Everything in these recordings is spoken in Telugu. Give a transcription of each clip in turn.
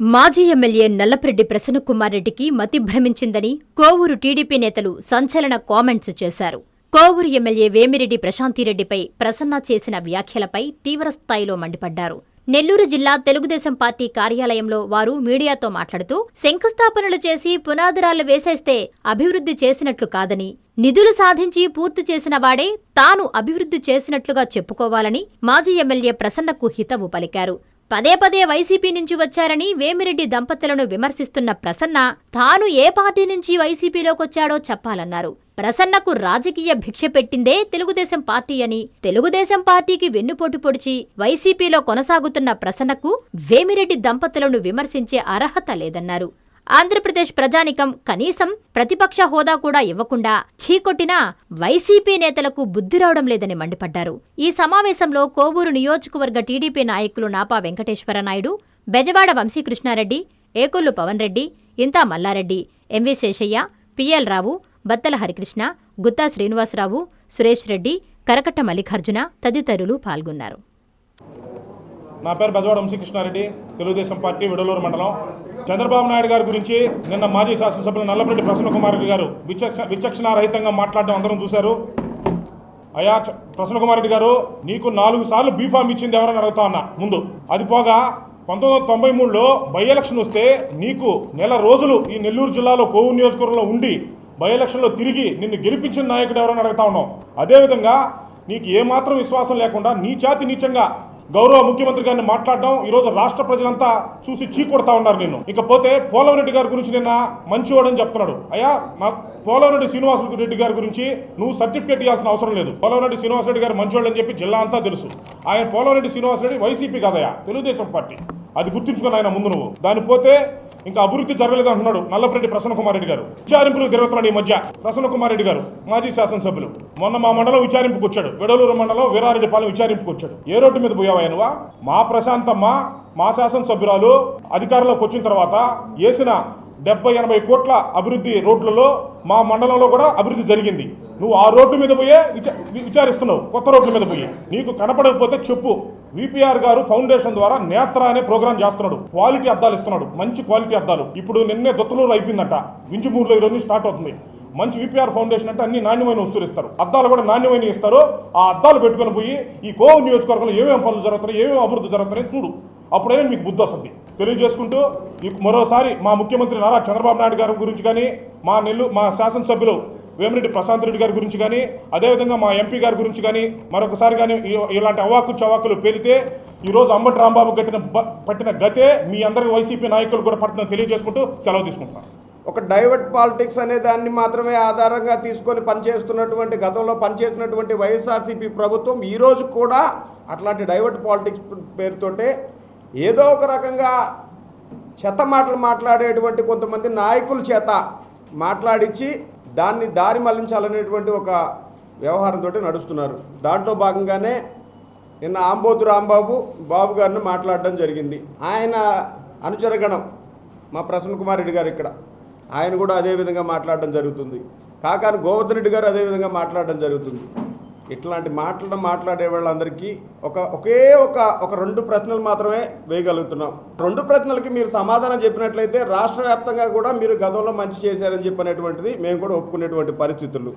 మాజీ ఎమ్మెల్యే నల్లపరెడ్డి ప్రసన్నకుమార్ రెడ్డికి మతి భ్రమించిందని కోవూరు టీడీపీ నేతలు సంచలన కామెంట్స్ చేశారు. కోవూరు ఎమ్మెల్యే వేమిరెడ్డి ప్రశాంతిరెడ్డిపై ప్రసన్న చేసిన వ్యాఖ్యలపై తీవ్రస్థాయిలో మండిపడ్డారు. నెల్లూరు జిల్లా తెలుగుదేశం పార్టీ కార్యాలయంలో వారు మీడియాతో మాట్లాడుతూ శంకుస్థాపనలు చేసి పునాదురాలు వేసేస్తే అభివృద్ధి చేసినట్లు కాదని నిధులు సాధించి పూర్తి చేసిన వాడే తాను అభివృద్ధి చేసినట్లుగా చెప్పుకోవాలని మాజీ ఎమ్మెల్యే ప్రసన్నకు హితవు పలికారు. పదే పదే వైసీపీ నుంచి వచ్చారని వేమిరెడ్డి దంపతులను విమర్శిస్తున్న ప్రసన్న తాను ఏ పార్టీ నుంచి వైసీపీలోకొచ్చాడో చెప్పాలన్నారు. ప్రసన్నకు రాజకీయ భిక్ష పెట్టిందే తెలుగుదేశం పార్టీ అని తెలుగుదేశం పార్టీకి వెన్నుపోటు పొడిచి వైసీపీలో కొనసాగుతున్న ప్రసన్నకు వేమిరెడ్డి దంపతులను విమర్శించే అర్హత లేదన్నారు. ఆంధ్రప్రదేశ్ ప్రజానికం కనీసం ప్రతిపక్ష హోదా కూడా ఇవ్వకుండా చీకొట్టినా వైసీపీ నేతలకు బుద్ధి రావడం లేదని మండిపడ్డారు. ఈ సమావేశంలో కోవూరు నియోజకవర్గ టీడీపీ నాయకులు Napa Venkateswara Naidu Bezawada Vamsikrishna Reddy Ekollu Pavan Reddy Inta Mallareddy M V Seshaiah P L Rao Battala Harikrishna Gutta Srinivasa Rao Suresh Reddy Karakatta Mallikarjuna తదితరులు పాల్గొన్నారు. నా పేరు బజవాడ వంశీకృష్ణారెడ్డి తెలుగుదేశం పార్టీ విడలూరు మండలం. చంద్రబాబు నాయుడు గారి గురించి నిన్న మాజీ శాసనసభ్యులు నల్లపరెడ్డి ప్రసన్న కుమార్ రెడ్డి గారు విచక్ష విచక్షణారహితంగా మాట్లాడడం అందరం చూశారు. అయా ప్రసన్న కుమార్ రెడ్డి గారు నీకు నాలుగు సార్లు బీఫామ్ ఇచ్చింది ఎవరని అడుగుతా ఉన్నా. ముందు అది పోగా పంతొమ్మిది వందల తొంభై మూడులో బై ఎలక్షన్ వస్తే నీకు నెల రోజులు ఈ నెల్లూరు జిల్లాలో కోవు నియోజకవర్గంలో ఉండి బై ఎలక్షన్లో తిరిగి నిన్ను గెలిపించిన నాయకుడు ఎవరని అడుగుతా ఉన్నాం అదేవిధంగా నీకు ఏమాత్రం విశ్వాసం లేకుండా నీచాతి నీచంగా గౌరవ ముఖ్యమంత్రి గారిని మాట్లాడడం ఈరోజు రాష్ట్ర ప్రజలంతా చూసి చీకొడతా ఉన్నారు నిన్ను. ఇకపోతే పోలవరెడ్డి రెడ్డి గారి గురించి నిన్న మంచివాడని చెప్తున్నాడు. అయ్యా నాకు పోలవరెడ్డి శ్రీనివాస రెడ్డి గారి గురించి నువ్వు సర్టిఫికేట్ ఇవ్వాల్సిన అవసరం లేదు. పోలవరెడ్డి శ్రీనివాసరెడ్డి గారు మంచోళ్ళని అని చెప్పి జిల్లా అంతా తెలుసు. ఆయన పోలవరెడ్డి శ్రీనివాసరెడ్డి వైసీపీ కదయా తెలుగుదేశం పార్టీ. అది గుర్తుంచుకుని ఆయన ముందు నువ్వు. దాని పోతే ఇంకా అభివృద్ధి జరగలేదు అంటున్నాడు నల్లపరెడ్డి ప్రసన్న కుమార్ రెడ్డి గారు. విచారింపులు తిరుగుతున్నాడు ఈ మధ్య ప్రసన్న కుమార్ రెడ్డి గారు మాజీ శాసనసభ్యులు. మొన్న మా మండలం విచారింపుకు వచ్చాడు. వెడలూరు మండలం వీరారెడ్డిపాలెం విచారింపుకు వచ్చాడు. ఏ రోడ్డు మీద పోయావా నువ్వా? మా ప్రశాంతమ్మ మా శాసనసభ్యురాలు అధికారంలోకి వచ్చిన తర్వాత వేసిన డెబ్బై ఎనభై కోట్ల అభివృద్ధి రోడ్లలో మా మండలంలో కూడా అభివృద్ధి జరిగింది. నువ్వు ఆ రోడ్డు మీద పోయే విచ- విచారిస్తున్నావు కొత్త రోడ్ల మీద పోయి. నీకు కనపడకపోతే చెప్పు. విపిఆర్ గారు ఫౌండేషన్ ద్వారా నేత్ర అనే ప్రోగ్రామ్ చేస్తున్నాడు. క్వాలిటీ అద్దాలు ఇస్తున్నాడు. మంచి క్వాలిటీ అద్దాలు. ఇప్పుడు నిన్నే దొత్తలూరు అయిపోయిందంట. వింజమూరులో ఈరోజు స్టార్ట్ అవుతుంది. మంచి విపిఆర్ ఫౌండేషన్ అంటే అన్ని నాణ్యమైన వస్తువులు ఇస్తారు. అద్దాలు కూడా నాణ్యమైన ఇస్తారు ఆ అద్దాలు పెట్టుకొని పోయి ఈ కోవు నియోజకవర్గంలో ఏమేమి పనులు జరుగుతున్నాయి ఏమేమి అభివృద్ధి జరుగుతున్నాయి చూడు. అప్పుడైనా మీకు బుద్ధి వస్తుంది. తెలియజేసుకుంటూ మరోసారి మా ముఖ్యమంత్రి నారా చంద్రబాబు నాయుడు గారి గురించి కానీ మా నెల్లు మా శాసనసభ్యులు వేమిరెడ్డి ప్రశాంత్ రెడ్డి గారి గురించి కానీ అదేవిధంగా మా ఎంపీ గారి గురించి కానీ మరొకసారి కానీ ఇలాంటి అవాకు చవాకులు పేలితే ఈరోజు అంబటి రాంబాబు కట్టిన పట్టిన గతే మీ అందరి వైసీపీ నాయకులు కూడా పట్టిన తెలియజేసుకుంటూ సెలవు తీసుకుంటున్నాను ఒక డైవర్ట్ పాలిటిక్స్ అనే దాన్ని మాత్రమే ఆధారంగా తీసుకొని పనిచేస్తున్నటువంటి గతంలో పనిచేసినటువంటి వైఎస్ఆర్సీపీ ప్రభుత్వం ఈరోజు కూడా అట్లాంటి డైవర్ట్ పాలిటిక్స్ పేరుతోటే ఏదో ఒక రకంగా చెత్త మాటలు మాట్లాడేటువంటి కొంతమంది నాయకుల చేత మాట్లాడించి దాన్ని దారి మళ్ళించాలనేటువంటి ఒక వ్యవహారంతో నడుస్తున్నారు. దాంట్లో భాగంగానే నిన్న ఆంబోతు రాంబాబు బాబు గారిని మాట్లాడడం జరిగింది. ఆయన అనుచరగణం మా ప్రసన్న కుమార్ రెడ్డి గారు ఇక్కడ. ఆయన కూడా అదే విధంగా మాట్లాడడం జరుగుతుంది. కాకాని గోవర్ధన్ రెడ్డి గారు అదే విధంగా మాట్లాడడం జరుగుతుంది. ఇట్లాంటి మాటలను మాట్లాడే వాళ్ళందరికీ ఒక ఒకే ఒక ఒక రెండు ప్రశ్నలు మాత్రమే వేయగలుగుతున్నాం. రెండు ప్రశ్నలకి మీరు సమాధానం చెప్పినట్లయితే రాష్ట్ర వ్యాప్తంగా కూడా మీరు గతంలో మంచి చేశారని చెప్పినటువంటిది మేము కూడా ఒప్పుకునేటువంటి పరిస్థితులు.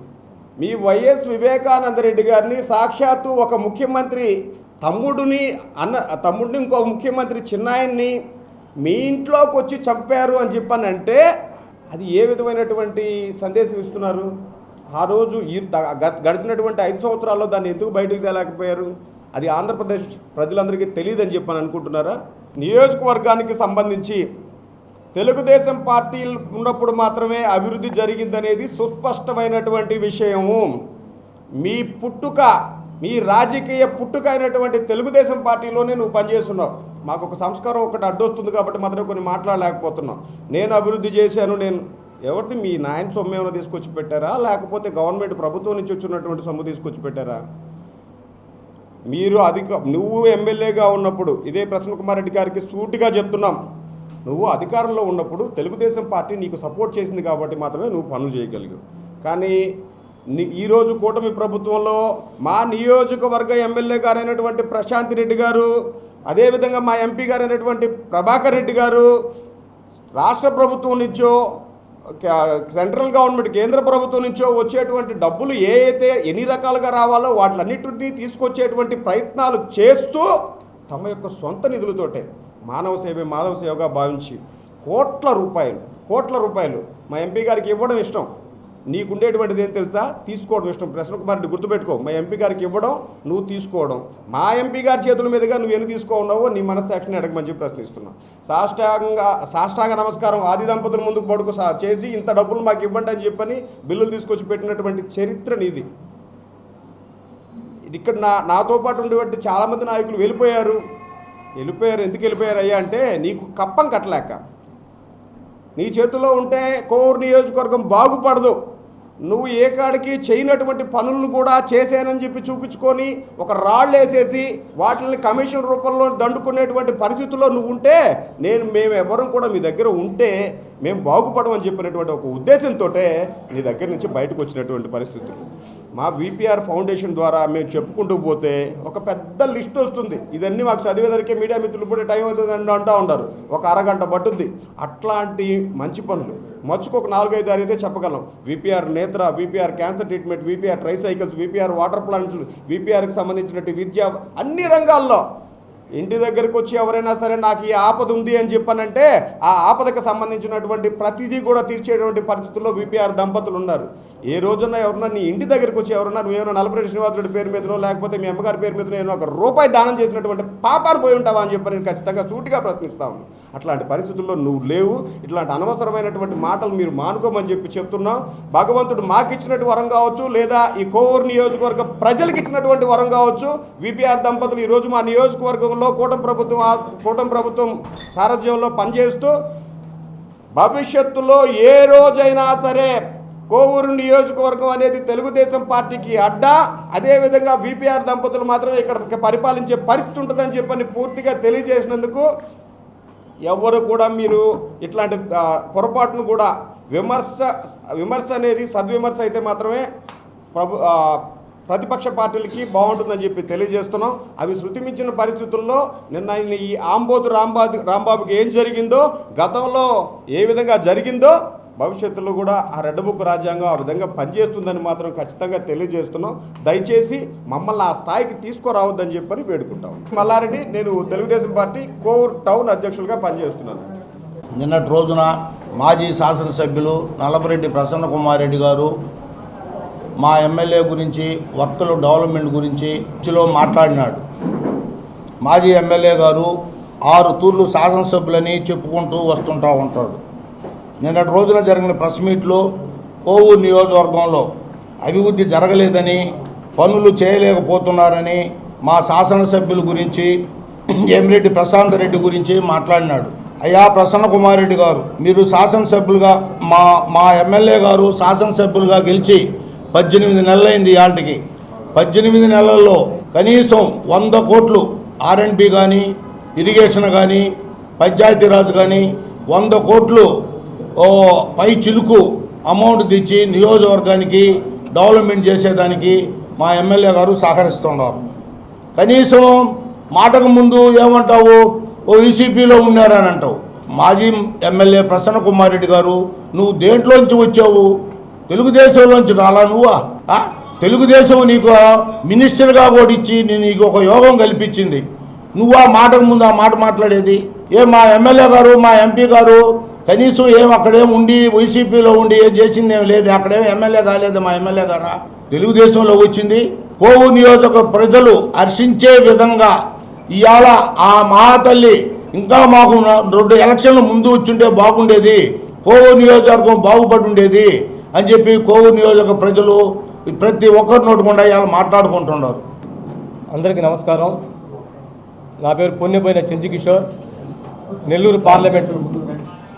మీ వైఎస్ వివేకానంద రెడ్డి గారిని సాక్షాత్తు ఒక ముఖ్యమంత్రి తమ్ముడిని అన్న తమ్ముడిని ఇంకో ముఖ్యమంత్రి చిన్నాయన్ని మీ ఇంట్లోకి వచ్చి చంపారు అని చెప్పానంటే అది ఏ విధమైనటువంటి సందేశం ఇస్తున్నారు? ఆ రోజు ఈ గడిచినటువంటి ఐదు సంవత్సరాల్లో దాన్ని ఎందుకు బయటకు తేలేకపోయారు? అది ఆంధ్రప్రదేశ్ ప్రజలందరికీ తెలియదని చెప్పని అనుకుంటున్నారా? నియోజకవర్గానికి సంబంధించి తెలుగుదేశం పార్టీ ఉన్నప్పుడు మాత్రమే అభివృద్ధి జరిగిందనేది సుస్పష్టమైనటువంటి విషయము. మీ పుట్టుక మీ రాజకీయ పుట్టుక అయినటువంటి తెలుగుదేశం పార్టీలోనే నువ్వు పనిచేస్తున్నావు. మాకు ఒక సంస్కారం ఒకటి అడ్డొస్తుంది కాబట్టి మాత్రం కొన్ని మాట్లాడలేకపోతున్నాం. నేను అభివృద్ధి చేశాను నేను ఎవరిది మీ నాయన సొమ్ము ఏమైనా తీసుకొచ్చి పెట్టారా? లేకపోతే గవర్నమెంట్ ప్రభుత్వం నుంచి వచ్చినటువంటి సొమ్ము తీసుకొచ్చి పెట్టారా? మీరు అధిక నువ్వు ఎమ్మెల్యేగా ఉన్నప్పుడు ఇదే ప్రసన్న కుమార్ రెడ్డి గారికి సూటిగా చెప్తున్నాం. నువ్వు అధికారంలో ఉన్నప్పుడు తెలుగుదేశం పార్టీ నీకు సపోర్ట్ చేసింది కాబట్టి మాత్రమే నువ్వు పనులు చేయగలిగావు. కానీ ఈరోజు కూటమి ప్రభుత్వంలో మా నియోజకవర్గ ఎమ్మెల్యే గారైనటువంటి ప్రశాంత్ రెడ్డి గారు అదేవిధంగా మా ఎంపీ గారైనటువంటి ప్రభాకర్ రెడ్డి గారు రాష్ట్ర ప్రభుత్వం నుంచో సెంట్రల్ గవర్నమెంట్ కేంద్ర ప్రభుత్వం నుంచో వచ్చేటువంటి డబ్బులు ఏ అయితే ఎన్ని రకాలుగా రావాలో వాటిలన్నిటినీ తీసుకొచ్చేటువంటి ప్రయత్నాలు చేస్తూ తమ యొక్క సొంత నిధులతోటే మానవ సేవే మాధవ సేవగా భావించి కోట్ల రూపాయలు కోట్ల రూపాయలు మా ఎంపీ గారికి ఇవ్వడం ఇష్టం. నీకుండేటువంటిది ఏం తెలుసా? తీసుకోవడం ఇష్టం. ప్రశ్న కుమార్ రెడ్డి గుర్తుపెట్టుకో. మా ఎంపీ గారికి ఇవ్వడం నువ్వు తీసుకోవడం. మా ఎంపీ గారి చేతుల మీదుగా నువ్వు ఎన్ని తీసుకోన్నావో నీ మనస్సాక్షిని అడగమని చెప్పి ప్రశ్నిస్తున్నావు సాష్టాంగ సాష్టాంగ నమస్కారం ఆది దంపతుల ముందుకు పడుకు చేసి ఇంత డబ్బులు మాకు ఇవ్వండి అని చెప్పని బిల్లులు తీసుకొచ్చి పెట్టినటువంటి చరిత్ర నీది. ఇక్కడ నా నాతో పాటు ఉండేటువంటి చాలామంది నాయకులు వెళ్ళిపోయారు. వెళ్ళిపోయారు. ఎందుకు వెళ్ళిపోయారు అయ్యా అంటే నీకు కప్పం కట్టలేక. నీ చేతిలో ఉంటే కోర్ నియోజకవర్గం బాగుపడదు. నువ్వు ఏ కాడికి చేయనటువంటి పనులను కూడా చేశానని చెప్పి చూపించుకొని ఒక రాళ్ళు వేసేసి వాటిని కమిషన్ రూపంలో దండుకునేటువంటి పరిస్థితుల్లో నువ్వు ఉంటే నేను మేము ఎవరం కూడా మీ దగ్గర ఉంటే మేము బాగుపడమని చెప్పినటువంటి ఒక ఉద్దేశంతో నీ దగ్గర నుంచి బయటకు వచ్చినటువంటి పరిస్థితులు. మా విపిఆర్ ఫౌండేషన్ ద్వారా మేము చెప్పుకుంటూ పోతే ఒక పెద్ద లిస్ట్ వస్తుంది. ఇదన్నీ మాకు చదివేదరికే మీడియా మిత్రులు కూడా టైం అవుతుందని అంటూ ఉంటారు ఒక అరగంట పట్టుద్ది. అట్లాంటి మంచి పనులు. మచ్చుకు ఒక నాలుగైదు ఆరు అయితే చెప్పగలం VPR Netra VPR cancer treatment VPR tricycles VPR water ప్లాంట్లు విపిఆర్కి సంబంధించినటువంటి విద్య అన్ని రంగాల్లో ఇంటి దగ్గరకు వచ్చి ఎవరైనా సరే నాకు ఈ ఆపద ఉంది అని చెప్పానంటే ఆ ఆపదకు సంబంధించినటువంటి ప్రతిదీ కూడా తీర్చేటువంటి పరిస్థితుల్లో విపిఆర్ దంపతులు ఉన్నారు. ఏ రోజున ఎవరన్నా నీ ఇంటి దగ్గరికి వచ్చి ఎవరన్నా నువ్వేమో నలభై శ్రీనివాసుడి పేరు మీదనో లేకపోతే మీ అమ్మగారి పేరు మీదనో ఏమో ఒక రూపాయి దానం చేసినటువంటి పాపాలు పోయి ఉంటావా అని చెప్పి నేను ఖచ్చితంగా సూటిగా ప్రశ్నిస్తా అట్లాంటి పరిస్థితుల్లో నువ్వు లేవు. ఇట్లాంటి అనవసరమైనటువంటి మాటలు మీరు మానుకోమని చెప్పి చెప్తున్నాం. భగవంతుడు మాకు వరం కావచ్చు లేదా ఈ కోవూరు నియోజకవర్గ ప్రజలకు ఇచ్చినటువంటి వరం కావచ్చు. విపిఆర్ దంపతులు ఈరోజు మా నియోజకవర్గంలో కూటమి ప్రభుత్వం ఆ- కూటమి ప్రభుత్వం సారథ్యంలో పనిచేస్తూ భవిష్యత్తులో ఏ రోజైనా సరే కోవూరు నియోజకవర్గం అనేది తెలుగుదేశం పార్టీకి అడ్డా. అదేవిధంగా విపిఆర్ దంపతులు మాత్రమే ఇక్కడ పరిపాలించే పరిస్థితి ఉంటుందని చెప్పని పూర్తిగా తెలియజేసినందుకు ఎవరు కూడా మీరు ఇట్లాంటి పొరపాటును కూడా విమర్శ విమర్శ అనేది సద్విమర్శ అయితే మాత్రమే ప్రభు ప్రతిపక్ష పార్టీలకి బాగుంటుందని చెప్పి తెలియజేస్తున్నాం. అవి శృతిమించిన పరిస్థితుల్లో నిన్న ఈ ఆంబోతు రాంబాబు రాంబాబుకి ఏం జరిగిందో గతంలో ఏ విధంగా జరిగిందో భవిష్యత్తులో కూడా ఆ రెడ్ బుక్ రాజ్యాంగం ఆ విధంగా పనిచేస్తుందని మాత్రం ఖచ్చితంగా తెలియజేస్తున్నాం. దయచేసి మమ్మల్ని ఆ స్థాయికి తీసుకురావద్దని చెప్పని వేడుకుంటాం మల్లారెడ్డి నేను తెలుగుదేశం పార్టీ కోర్ టౌన్ అధ్యక్షులుగా పనిచేస్తున్నాను. నిన్నటి రోజున మాజీ శాసనసభ్యులు నల్లపరెడ్డి ప్రసన్న కుమార్ రెడ్డి గారు మా ఎమ్మెల్యే గురించి వర్తలు డెవలప్మెంట్ గురించి చర్చలో మాట్లాడినాడు. మాజీ ఎమ్మెల్యే గారు ఆరు తూర్లు శాసనసభ్యులని చెప్పుకుంటూ వస్తుంటూ ఉంటాడు. నిన్నటి రోజున జరిగిన ప్రెస్ మీట్లో కోవూరు నియోజకవర్గంలో అభివృద్ధి జరగలేదని పనులు చేయలేకపోతున్నారని మా శాసనసభ్యుల గురించి ఎమిరెడ్డి ప్రశాంత్ రెడ్డి గురించి మాట్లాడినాడు. అయ్యా ప్రసన్న కుమార్ రెడ్డి గారు మీరు శాసనసభ్యులుగా మా మా ఎమ్మెల్యే గారు శాసనసభ్యులుగా గెలిచి పద్దెనిమిది నెలలైంది ఇవాళకి పద్దెనిమిది నెలల్లో కనీసం వంద కోట్లు ఆర్ఎండ్బి కానీ ఇరిగేషన్ కానీ పంచాయతీరాజ్ కానీ వంద కోట్లు ఓ పై చిలుకు అమౌంట్ తెచ్చి నియోజకవర్గానికి డెవలప్మెంట్ చేసేదానికి మా ఎమ్మెల్యే గారు సహకరిస్తున్నారు కనీసం మాటకు ముందు ఏమంటావు? ఓ ఈసీపీలో ఉన్నారని అంటావు. మాజీ ఎమ్మెల్యే ప్రసన్న కుమార్ రెడ్డి గారు నువ్వు దేంట్లోంచి వచ్చావు? తెలుగుదేశంలోంచి రాలా నువ్వా? తెలుగుదేశం నీకు మినిస్టర్గా ఓడిచ్చి నేను నీకు ఒక యోగం కల్పించింది. నువ్వు ఆ మాటకు ముందు ఆ మాట మాట్లాడేది? ఏ మా ఎమ్మెల్యే గారు మా ఎంపీ గారు కనీసం ఏం అక్కడేం ఉండి వైసీపీలో ఉండి ఏం చేసింది ఏం లేదు అక్కడేం ఎమ్మెల్యే కాలేదు మా ఎమ్మెల్యే గారా? తెలుగుదేశంలో వచ్చింది. కోవు నియోజక ప్రజలు హర్షించే విధంగా ఇవాళ ఆ మహాతల్లి ఇంకా మాకు రెండు ఎలక్షన్లు ముందు వచ్చుంటే బాగుండేది. కోవు నియోజకవర్గం బాగుపడి ఉండేది అని చెప్పి కోవు నియోజక ప్రజలు ప్రతి ఒక్కరి నోటుకుండా ఇవాళ మాట్లాడుకుంటున్నారు. అందరికీ నమస్కారం. నా పేరు పొన్నెపోయిన చెంచుకిషోర్ నెల్లూరు పార్లమెంటు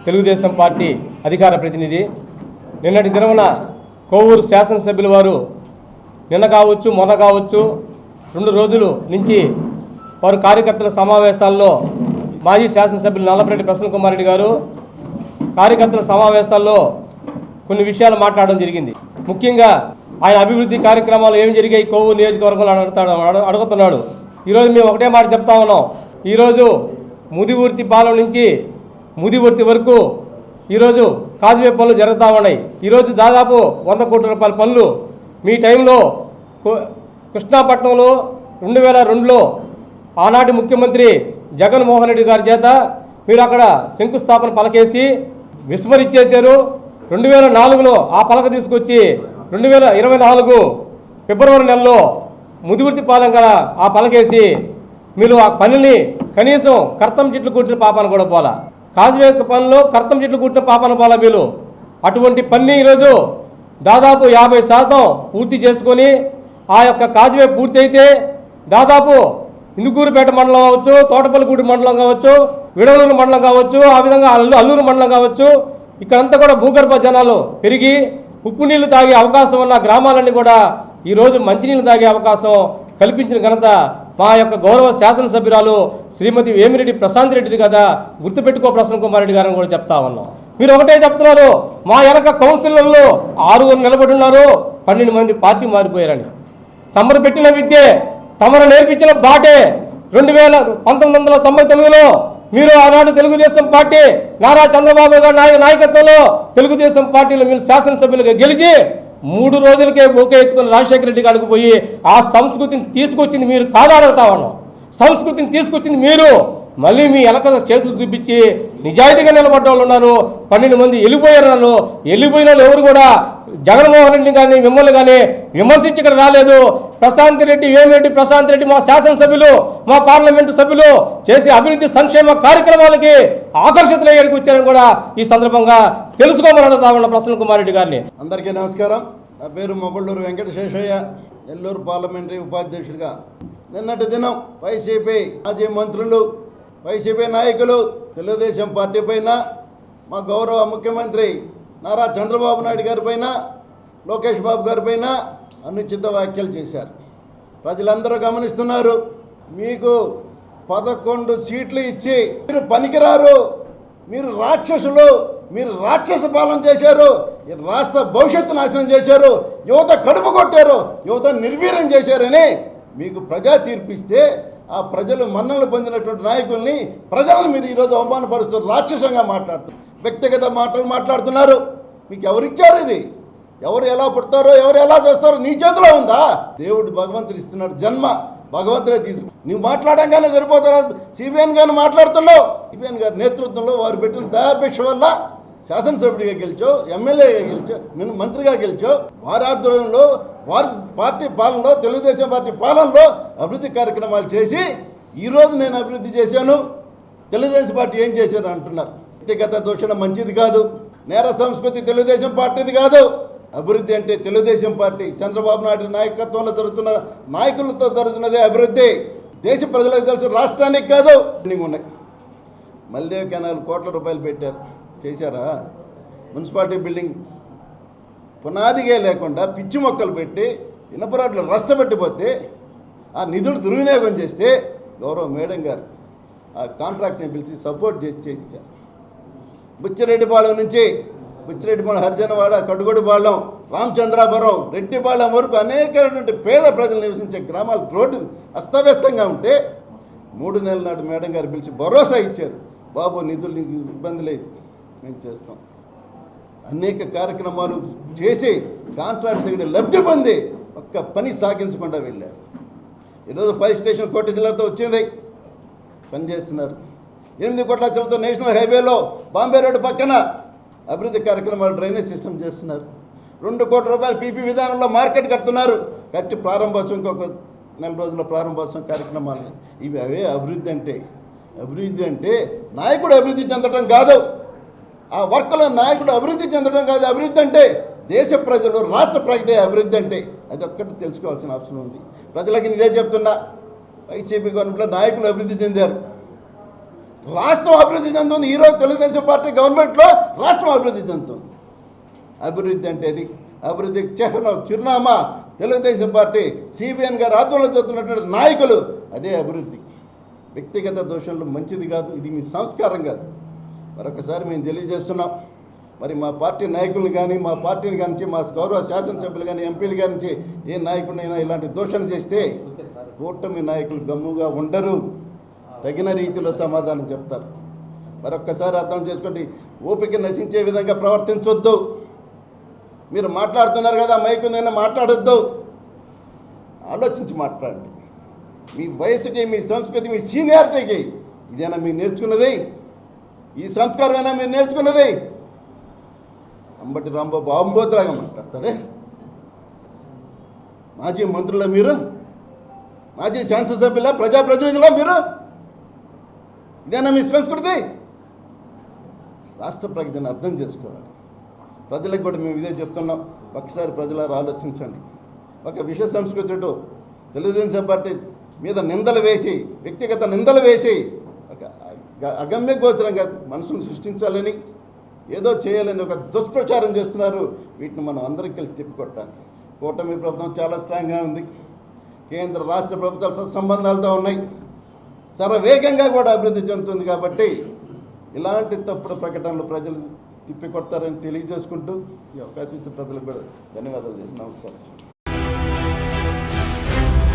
తెలుగుదేశం పార్టీ అధికార ప్రతినిధి. నిన్నటి దినమున కోవూరు శాసనసభ్యుల వారు నిన్న కావచ్చు మొన్న కావచ్చు రెండు రోజులు నుంచి వారు కార్యకర్తల సమావేశాల్లో మాజీ శాసనసభ్యులు నల్లపరెడ్డి ప్రసన్న కుమార్ రెడ్డి గారు కార్యకర్తల సమావేశాల్లో కొన్ని విషయాలు మాట్లాడడం జరిగింది. ముఖ్యంగా ఆయన అభివృద్ధి కార్యక్రమాలు ఏం జరిగాయి కోవూరు నియోజకవర్గంలో అడుగుతాడు అడుగుతున్నాడు. ఈరోజు మేము ఒకటే మాట చెప్తా ఉన్నాం. ఈరోజు ముదివూర్తి పాలెం నుంచి ముదివర్తి వరకు ఈరోజు కాజువే పనులు జరుగుతూ ఉన్నాయి. ఈరోజు దాదాపు వంద కోట్ల రూపాయల పనులు మీ టైంలో కృష్ణాపట్నంలో రెండు వేల రెండులో ఆనాటి ముఖ్యమంత్రి జగన్మోహన్ రెడ్డి గారి చేత మీరు అక్కడ శంకుస్థాపన పలకేసి విస్మరించేశారు రెండు వేల నాలుగులో ఆ పలక తీసుకొచ్చి రెండు వేల ఇరవై నాలుగు ఫిబ్రవరి నెలలో ముదివర్తి పాలెం కాడ ఆ పలకేసి మీరు ఆ పనిని కనీసం కర్తం చెట్లు కుట్టిన పాపాన్ని కూడా పోలా. కాజువే పనిలో కర్తం చెట్లు కుట్టిన పాపన పాల మీరు అటువంటి పని ఈరోజు దాదాపు యాభై శాతం పూర్తి చేసుకొని ఆ యొక్క కాజువే పూర్తి అయితే దాదాపు ఇందుకూరుపేట మండలం కావచ్చు తోటపల్లిగూడి మండలం కావచ్చు విడవలూరు మండలం కావచ్చు ఆ విధంగా అల్లు అల్లూరు మండలం కావచ్చు ఇక్కడంతా కూడా భూగర్భ జనాలు పెరిగి ఉప్పు నీళ్ళు తాగే అవకాశం ఉన్న గ్రామాలన్నీ కూడా ఈరోజు మంచినీళ్ళు తాగే అవకాశం కల్పించిన ఘనత మా యొక్క గౌరవ శాసనసభ్యురాలు శ్రీమతి వేమిరెడ్డి ప్రశాంత్ రెడ్డిది కదా. గుర్తుపెట్టుకో ప్రసన్న కుమార్ రెడ్డి గారిని కూడా చెప్తా ఉన్నాం. మీరు ఒకటే చెప్తున్నారు మా వెనక కౌన్సిలర్లు ఆరుగురు నిలబడి ఉన్నారు పన్నెండు మంది పార్టీ మారిపోయారని. తమరు పెట్టిన విద్యే తమరు నేర్పించిన బాటే రెండు వేల పంతొమ్మిది వందల తొంభై తొమ్మిదిలో మీరు ఆనాడు తెలుగుదేశం పార్టీ నారా చంద్రబాబు గారి నాయకత్వంలో తెలుగుదేశం పార్టీలో మీరు శాసనసభ్యులుగా గెలిచి మూడు రోజులకే బొకే ఎత్తుకుని రాజశేఖర రెడ్డి గారికి పోయి ఆ సంస్కృతిని తీసుకొచ్చింది మీరు కాదాడుతా ఉన్నాం సంస్కృతిని తీసుకొచ్చింది మీరు. మళ్ళీ మీ వెనక చేతులు చూపించి నిజాయితీగా నిలబడ్డ వాళ్ళు ఉన్నారు. పన్నెండు మంది వెళ్ళిపోయారు నన్ను. వెళ్ళిపోయిన వాళ్ళు ఎవరు కూడా? జగన్మోహన్ రెడ్డి కానీ మిమ్మల్ని కానీ విమర్శించి ఇక్కడ రాలేదు. ప్రశాంత్ రెడ్డి వేమిరెడ్డి ప్రశాంత్ రెడ్డి మా శాసనసభ్యులు మా పార్లమెంటు సభ్యులు చేసే అభివృద్ధి సంక్షేమ కార్యక్రమాలకి ఆకర్షితులయ్యేకి వచ్చారని కూడా ఈ సందర్భంగా తెలుసుకోమని అడుగుతా ప్రసన్న కుమార్ రెడ్డి గారిని. అందరికీ నమస్కారం. నా పేరు మొగళ్ళూరు వెంకటశేషయ్య నెల్లూరు పార్లమెంటరీ ఉపాధ్యక్షుడిగా. నిన్నటి దినం వైసీపీ మాజీ మంత్రులు వైసీపీ నాయకులు తెలుగుదేశం పార్టీ పైన మా గౌరవ ముఖ్యమంత్రి నారా చంద్రబాబు నాయుడు గారి పైన లోకేష్ బాబు గారి పైన అనుచిత వ్యాఖ్యలు చేశారు. ప్రజలందరూ గమనిస్తున్నారు మీకు పదకొండు సీట్లు ఇచ్చి మీరు పనికిరారు మీరు రాక్షసులు మీరు రాక్షస పాలన చేశారు రాష్ట్ర భవిష్యత్తు నాశనం చేశారు యువత కడుపు కొట్టారు యువత నిర్వీర్యం చేశారని మీకు ప్రజా తీర్పిస్తే ఆ ప్రజలు మన్నలు పొందినటువంటి నాయకుల్ని ప్రజలను మీరు ఈరోజు అవమానపరుస్తూ రాక్షసంగా మాట్లాడుతున్నారు వ్యక్తిగత మాటలు మాట్లాడుతున్నారు. మీకు ఎవరిచ్చారు ఇది? ఎవరు ఎలా పుడతారో ఎవరు ఎలా చేస్తారో నీ చేతిలో ఉందా? దేవుడు భగవంతుడు ఇస్తున్నాడు జన్మ. భగవంతుడే తీసుకు నువ్వు మాట్లాడంగానే సరిపోతారా? సిబిఎన్ గారిని మాట్లాడుతున్నావు. సిబిఎన్ గారి నేతృత్వంలో వారు పెట్టిన దయాపేక్ష వల్ల శాసనసభ్యుడిగా గెలిచావు ఎమ్మెల్యేగా గెలిచావు మంత్రిగా గెలిచావు వారి ఆధ్వర్యంలో వారి పార్టీ పాలనలో తెలుగుదేశం పార్టీ పాలనలో అభివృద్ధి కార్యక్రమాలు చేసి ఈరోజు నేను అభివృద్ధి చేశాను. తెలుగుదేశం పార్టీ ఏం చేశారు అంటున్నారు. వ్యక్తిగత దూషణ మంచిది కాదు. నేర సంస్కృతి తెలుగుదేశం పార్టీది కాదు. అభివృద్ధి అంటే తెలుగుదేశం పార్టీ. చంద్రబాబు నాయుడు నాయకత్వంలో జరుగుతున్న నాయకులతో జరుగుతున్నదే అభివృద్ధి. దేశ ప్రజలకు తెలుసు రాష్ట్రానికి కాదు. ఉన్నాయి. మల్దేవ్ కెనాల్ కోట్ల రూపాయలు పెట్టారు. చేశారా? మున్సిపాలిటీ బిల్డింగ్ పునాదిగే లేకుండా పిచ్చి మొక్కలు పెట్టి ఇనపరాట్లు రష్టపెట్టిపోతే ఆ నిధులు దుర్వినియోగం చేస్తే గౌరవ మేడం గారు ఆ కాంట్రాక్ట్ని పిలిచి సపోర్ట్ చేసి చేయించారు. బుచ్చిరెడ్డిపాళెం నుంచి బుచ్చిరెడ్డిపాళెం హరిజనవాడ కడుగొడిపాళెం రామచంద్రాపురం రెడ్డిపాళెం వరకు అనేకమైనటువంటి పేద ప్రజలు నివసించే గ్రామాలు రోడ్డు అస్తవ్యస్తంగా ఉంటే మూడు నెలల నాటి మేడం గారు పిలిచి భరోసా ఇచ్చారు. బాబు నిధులు ఇబ్బంది లేదు. మేము చేస్తాం. అనేక కార్యక్రమాలు చేసి కాంట్రాక్ట్ దగ్గర లబ్ధి పొంది ఒక్క పని సాగించకుండా వెళ్ళారు. ఈరోజు ఫైర్ స్టేషన్ కోట జిల్లాతో వచ్చింది. పనిచేస్తున్నారు ఎనిమిది కోట్ల లక్షలతో నేషనల్ హైవేలో బాంబే రోడ్డు పక్కన అభివృద్ధి కార్యక్రమాలు డ్రైనేజ్ సిస్టమ్ చేస్తున్నారు. రెండు కోట్ల రూపాయలు పీపీ విధానంలో మార్కెట్ కడుతున్నారు. కట్టి ప్రారంభోత్సవం ఇంకొక నెల రోజుల ప్రారంభోత్సవం కార్యక్రమాలు. ఇవి అవే అభివృద్ధి అంటే. అభివృద్ధి అంటే నాయకుడు అభివృద్ధి చెందడం కాదు. ఆ వర్క్లో నాయకుడు అభివృద్ధి చెందడం కాదు. అభివృద్ధి అంటే దేశ ప్రజలు రాష్ట్ర ప్రజలే అభివృద్ధి అంటే. అది ఒక్కటి తెలుసుకోవాల్సిన అవసరం ఉంది. ప్రజలకి ఇదే చెప్తున్నా. వైసీపీ గవర్నమెంట్లో నాయకులు అభివృద్ధి చెందారు. రాష్ట్రం అభివృద్ధి చెందుతుంది. ఈరోజు తెలుగుదేశం పార్టీ గవర్నమెంట్లో రాష్ట్రం అభివృద్ధి చెందుతుంది. అభివృద్ధి అంటే అది. అభివృద్ధి చిహ్నం చిరునామా. తెలుగుదేశం పార్టీ సిబిఎన్ గారు ఆధ్వర్యంలో చెప్తున్నటువంటి నాయకులు అదే అభివృద్ధి. వ్యక్తిగత దోషంలో మంచిది కాదు. ఇది మీ సంస్కారం కాదు. మరొకసారి మేము తెలియజేస్తున్నాం. మరి మా పార్టీ నాయకులు కానీ మా పార్టీని కానీ మా గౌరవ శాసనసభ్యులు కానీ ఎంపీలు కానీ ఏ నాయకుడినైనా ఇలాంటి దోషణ చేస్తే కూటమి నాయకులు గమ్ముగా ఉండరు. తగిన రీతిలో సమాధానం చెప్తారు. మరొక్కసారి అర్థం చేసుకోండి. ఓపిక నశించే విధంగా ప్రవర్తించొద్దు. మీరు మాట్లాడుతున్నారు కదా మైకు నేను మాట్లాడొద్దు. ఆలోచించి మాట్లాడండి. మీ వయసుకి మీ సంస్కృతి మీ సీనియారిటీకి ఇదేనా మీరు నేర్చుకున్నది? ఈ సంస్కారమేనా మీరు నేర్చుకున్నది? అంబటి రాంబాబు ఆంబోతులాగా మాట్లాడతాడే. మాజీ మంత్రుల మీరు? మాజీ శాసనసభ్యుల ప్రజాప్రతినిధుల మీరు? ఇదేనా మీ సంస్కృతి? రాష్ట్ర ప్రగతిని అర్థం చేసుకోవాలి. ప్రజలకు కూడా మేము ఇదే చెప్తున్నాం. ఒకసారి ప్రజలారు ఆలోచించండి. ఒక విష సంస్కృతుడు తెలుగుదేశం పార్టీ మీద నిందలు వేసి వ్యక్తిగత నిందలు వేసి అగమ్య గోచరంగా మనసును సృష్టించాలని ఏదో చేయాలని ఒక దుష్ప్రచారం చేస్తున్నారు. వీటిని మనం అందరం కలిసి తిప్పికొట్టాలి. కూటమి ప్రభుత్వం చాలా స్ట్రాంగ్గా ఉంది. కేంద్ర రాష్ట్ర ప్రభుత్వాలు సత్సంబంధాలతో ఉన్నాయి. చాలా వేగంగా కూడా అభివృద్ధి చెందుతుంది కాబట్టి ఇలాంటి తప్పుడు ప్రకటనలు ప్రజలు తిప్పికొడతారని తెలియజేసుకుంటూ ఈ అవకాశం ఇచ్చిన ప్రజలకు కూడా ధన్యవాదాలు చేసి నమస్కారం.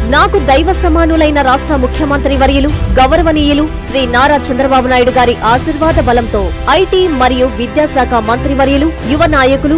నాకు దైవ సమానులైన రాష్ట్ర ముఖ్యమంత్రి వర్యులు గౌరవనీయులు శ్రీ నారా చంద్రబాబు నాయుడు గారి ఆశీర్వాద బలంతో ఐటీ మరియు విద్యాశాఖ మంత్రి వర్యులు యువ నాయకులు